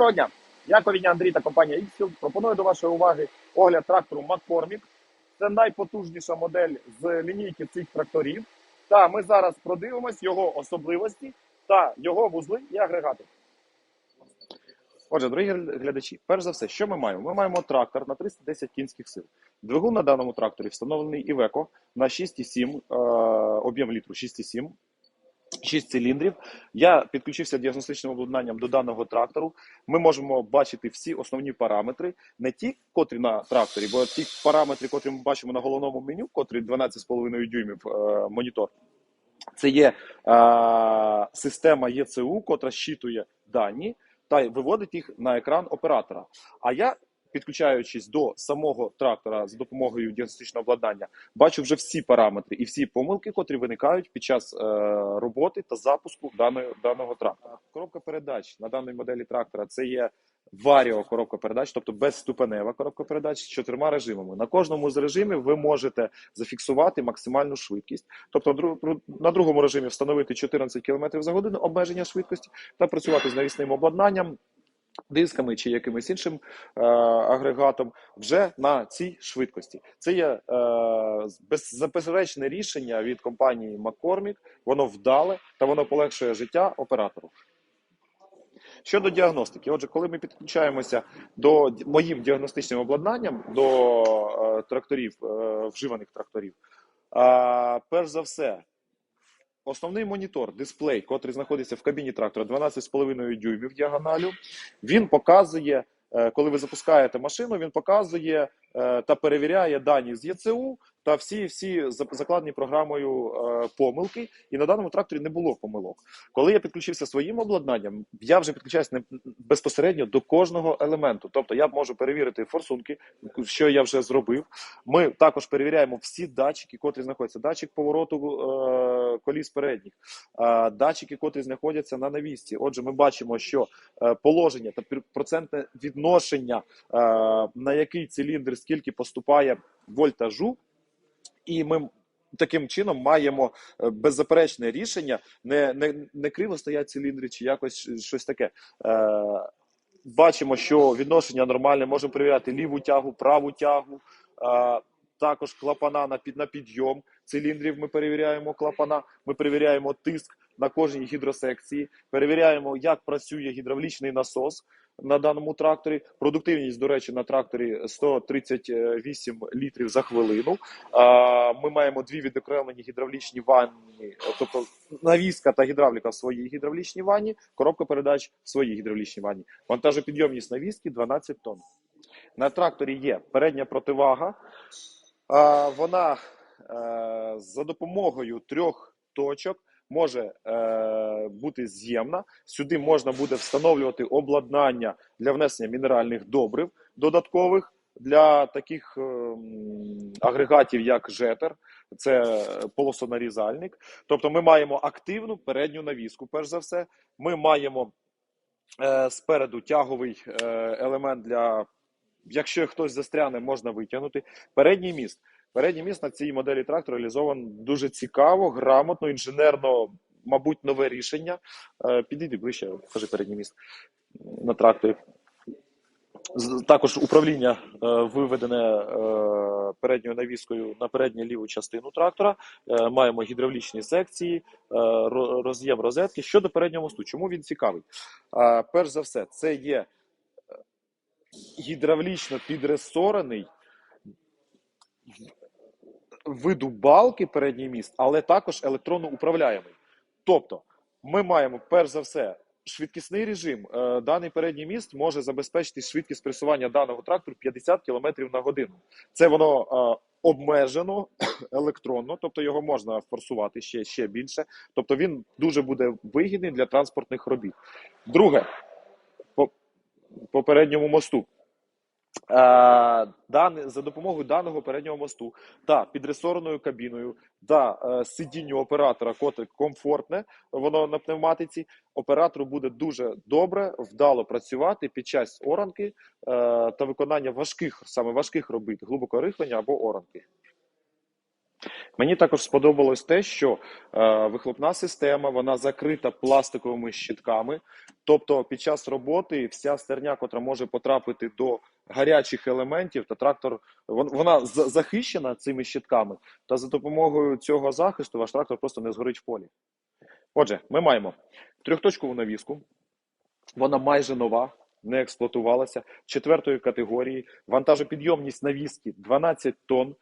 Доброго дня! Я Ковідня Андрій та компанія Xfield пропоную до вашої уваги огляд трактору McCormick. Це найпотужніша модель з лінійки цих тракторів. Та ми зараз продивимось його особливості та його вузли і агрегати. Отже, дорогі глядачі, перш за все, що ми маємо? Ми маємо трактор на 310 кінських сил. Двигун на даному тракторі встановлений Iveco на 6,7 е, об'єм літру 6,7. 6 циліндрів. Я підключився діагностичним обладнанням до даного трактору. Ми можемо бачити всі основні параметри, не ті, котрі на тракторі, бо ті параметри, котрі ми бачимо на головному меню, котрі 12,5 дюймів е, монітор. Це є е, система ЄЦУ, котра щитує дані та виводить їх на екран оператора. А я, підключаючись до самого трактора за допомогою діагностичного обладнання, бачу вже всі параметри і всі помилки, котрі виникають під час е, роботи та запуску даної, даного трактора. Коробка передач на даній моделі трактора це є варіо коробка передач, тобто безступенева коробка передач з чотирма режимами. На кожному з режимів ви можете зафіксувати максимальну швидкість. Тобто на другому режимі встановити 14 км за годину обмеження швидкості та працювати з навісним обладнанням. Дисками чи якимось іншим е, агрегатом вже на цій швидкості. Це є е, беззаперечне рішення від компанії McCormick. Воно вдале та воно полегшує життя оператору. Щодо діагностики, отже, коли ми підключаємося до моїм діагностичним обладнанням до е, тракторів, е, вживаних тракторів, е, перш за все, основний монітор, дисплей, котрий знаходиться в кабіні трактора 12,5 дюймів діагоналю, він показує, е, коли ви запускаєте машину, він показує е, та перевіряє дані з ЄЦУ та всі всі за- закладені програмою е, помилки. І на даному тракторі не було помилок. Коли я підключився своїм обладнанням, я вже підключаюся не- безпосередньо до кожного елементу. Тобто я можу перевірити форсунки, що я вже зробив. Ми також перевіряємо всі датчики, котрі знаходяться. Датчик повороту е, коліс передніх, е, датчики, котрі знаходяться на навісці. Отже, ми бачимо, що е, положення та процентне відношення, е, на який циліндр скільки поступає вольтажу, і ми. Таким чином маємо е, беззаперечне рішення, не, не, не криво стоять циліндри чи якось щось таке. Е, бачимо, що відношення нормальне, можемо перевіряти ліву тягу, праву тягу, е, також клапана на, під, на підйом циліндрів. Ми перевіряємо клапана, ми перевіряємо тиск на кожній гідросекції, перевіряємо, як працює гідравлічний насос на даному тракторі. Продуктивність, до речі, на тракторі 138 літрів за хвилину. Ми маємо дві відокремлені гідравлічні ванні, тобто навіска та гідравліка в своїй гідравлічній ванні, коробка передач в своїй гідравлічній ванні. Вантажопідйомність навіски 12 тонн. На тракторі є передня противага. Вона е, за допомогою трьох точок може е, бути з'ємна. Сюди можна буде встановлювати обладнання для внесення мінеральних добрив додаткових для таких ем, агрегатів, як жетер, це полосонарізальник. Тобто, ми маємо активну передню навіску. Перш за все, ми маємо е, спереду тяговий е, елемент для. Якщо хтось застряне, можна витягнути. Передній міст. Передній міст на цій моделі трактора реалізований дуже цікаво, грамотно, інженерно, мабуть, нове рішення. Е, Підійди ближче, покажи передній міст на тракторі. Також управління е, виведене е, передньою навіскою на передню ліву частину трактора. Маємо гідравлічні секції, роз'єм розетки. Щодо переднього мосту, чому він цікавий? Перш за все, це є гідравлічно підресорений виду балки передній міст, але також електронно управляємий. Тобто, ми маємо перш за все швидкісний режим. Е, Даний передній міст може забезпечити швидкість пресування даного трактору 50 км на годину. Це воно е, обмежено електронно, тобто його можна форсувати ще, ще більше. Тобто він дуже буде вигідний для транспортних робіт. Друге, по, по передньому мосту. Е, дан- за допомогою даного переднього мосту та підресореною кабіною та е, сидінню оператора, котре комфортне, воно на пневматиці, оператору буде дуже добре, вдало працювати під час оранки е, та виконання важких, саме важких робіт, глибокорихлення або оранки. Мені також сподобалось те, що е, вихлопна система вона закрита пластиковими щитками. Тобто, під час роботи вся стерня, котра може потрапити до гарячих елементів, та трактор вона захищена цими щитками. Та за допомогою цього захисту ваш трактор просто не згорить в полі. Отже, ми маємо трьохточкову навіску. Вона майже нова, не експлуатувалася. Четвертої категорії. Вантажопідйомність навіски 12 тонн.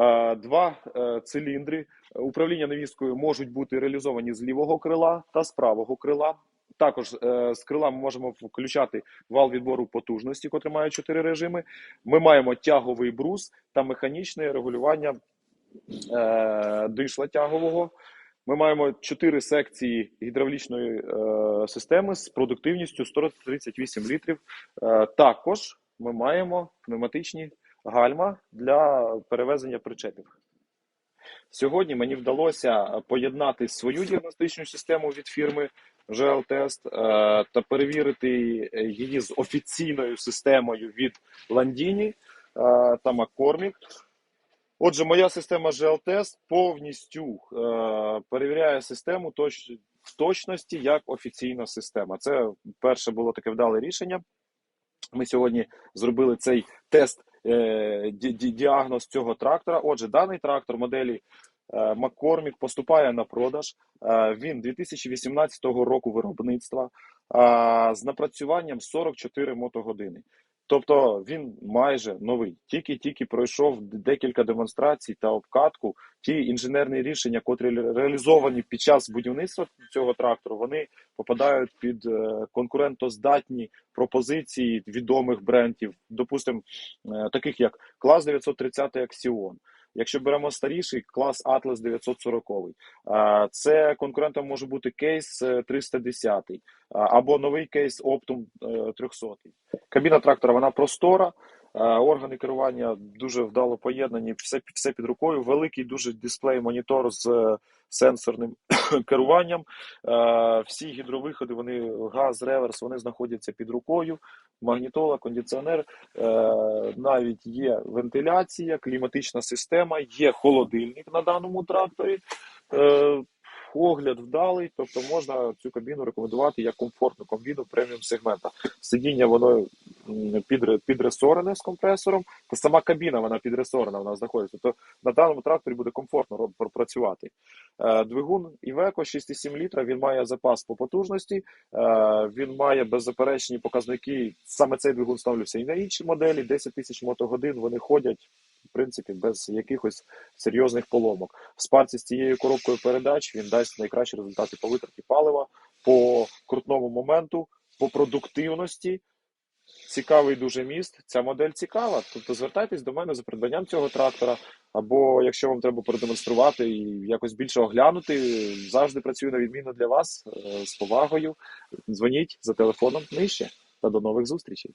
Е, Два е, циліндри управління навіскою можуть бути реалізовані з лівого крила та з правого крила. Також е, з крила ми можемо включати вал відбору потужності, котрий має чотири режими. Ми маємо тяговий брус та механічне регулювання дишла тягового. Ми маємо чотири секції гідравлічної системи з продуктивністю 138 літрів. Також ми маємо пневматичні гальма для перевезення причепів. Сьогодні мені вдалося поєднати свою діагностичну систему від фірми GL-Test е, та перевірити її з офіційною системою від Landini е, та McCormick. Отже, моя система GL-Test повністю е, перевіряє систему в точності як офіційна система. Це перше було таке вдале рішення. Ми сьогодні зробили цей тест е, ді- ді- діагноз цього трактора. Отже, даний трактор моделі е, McCormick поступає на продаж. Е, він 2018 року виробництва е, з напрацюванням 44 мотогодини. Тобто він майже новий, тільки-тільки пройшов декілька демонстрацій та обкатку. Ті інженерні рішення, котрі ре- реалізовані під час будівництва цього трактору, вони попадають під е, конкурентоздатні пропозиції відомих брендів, допустимо, е, таких як клас 930 Axion. Якщо беремо старіший клас Atlas 940, е, це конкурентом може бути кейс е, 310 е, або новий кейс е, 300. Кабіна трактора вона простора, е, органи керування дуже вдало поєднані, все, все під рукою. Великий дуже дисплей монітор з е, сенсорним керуванням. Е, Всі гідровиходи, вони газ, реверс, вони знаходяться під рукою. Магнітола, кондиціонер, е, навіть є вентиляція, кліматична система, є холодильник на даному тракторі. Е, Огляд вдалий, тобто можна цю кабіну рекомендувати як комфортну кабіну преміум сегмента. Сидіння воно підресорене з компресором, та сама кабіна вона підресорена, вона знаходиться. Тобто на даному тракторі буде комфортно працювати. Е, Двигун Iveco 6,7 літра, він має запас по потужності, е, він має беззаперечні показники. Саме цей двигун ставлюся і на інші моделі. 10 тисяч мотогодин вони ходять принципі без якихось серйозних поломок. В спарці з цією коробкою передач він дасть найкращі результати по витраті палива, по крутному моменту, по продуктивності. Цікавий дуже міст. Ця модель цікава. Тобто звертайтесь до мене за придбанням цього трактора. Або якщо вам треба продемонструвати і якось більше оглянути, завжди працюю на відмінно для вас е, з повагою. Дзвоніть за телефоном нижче та до нових зустрічей.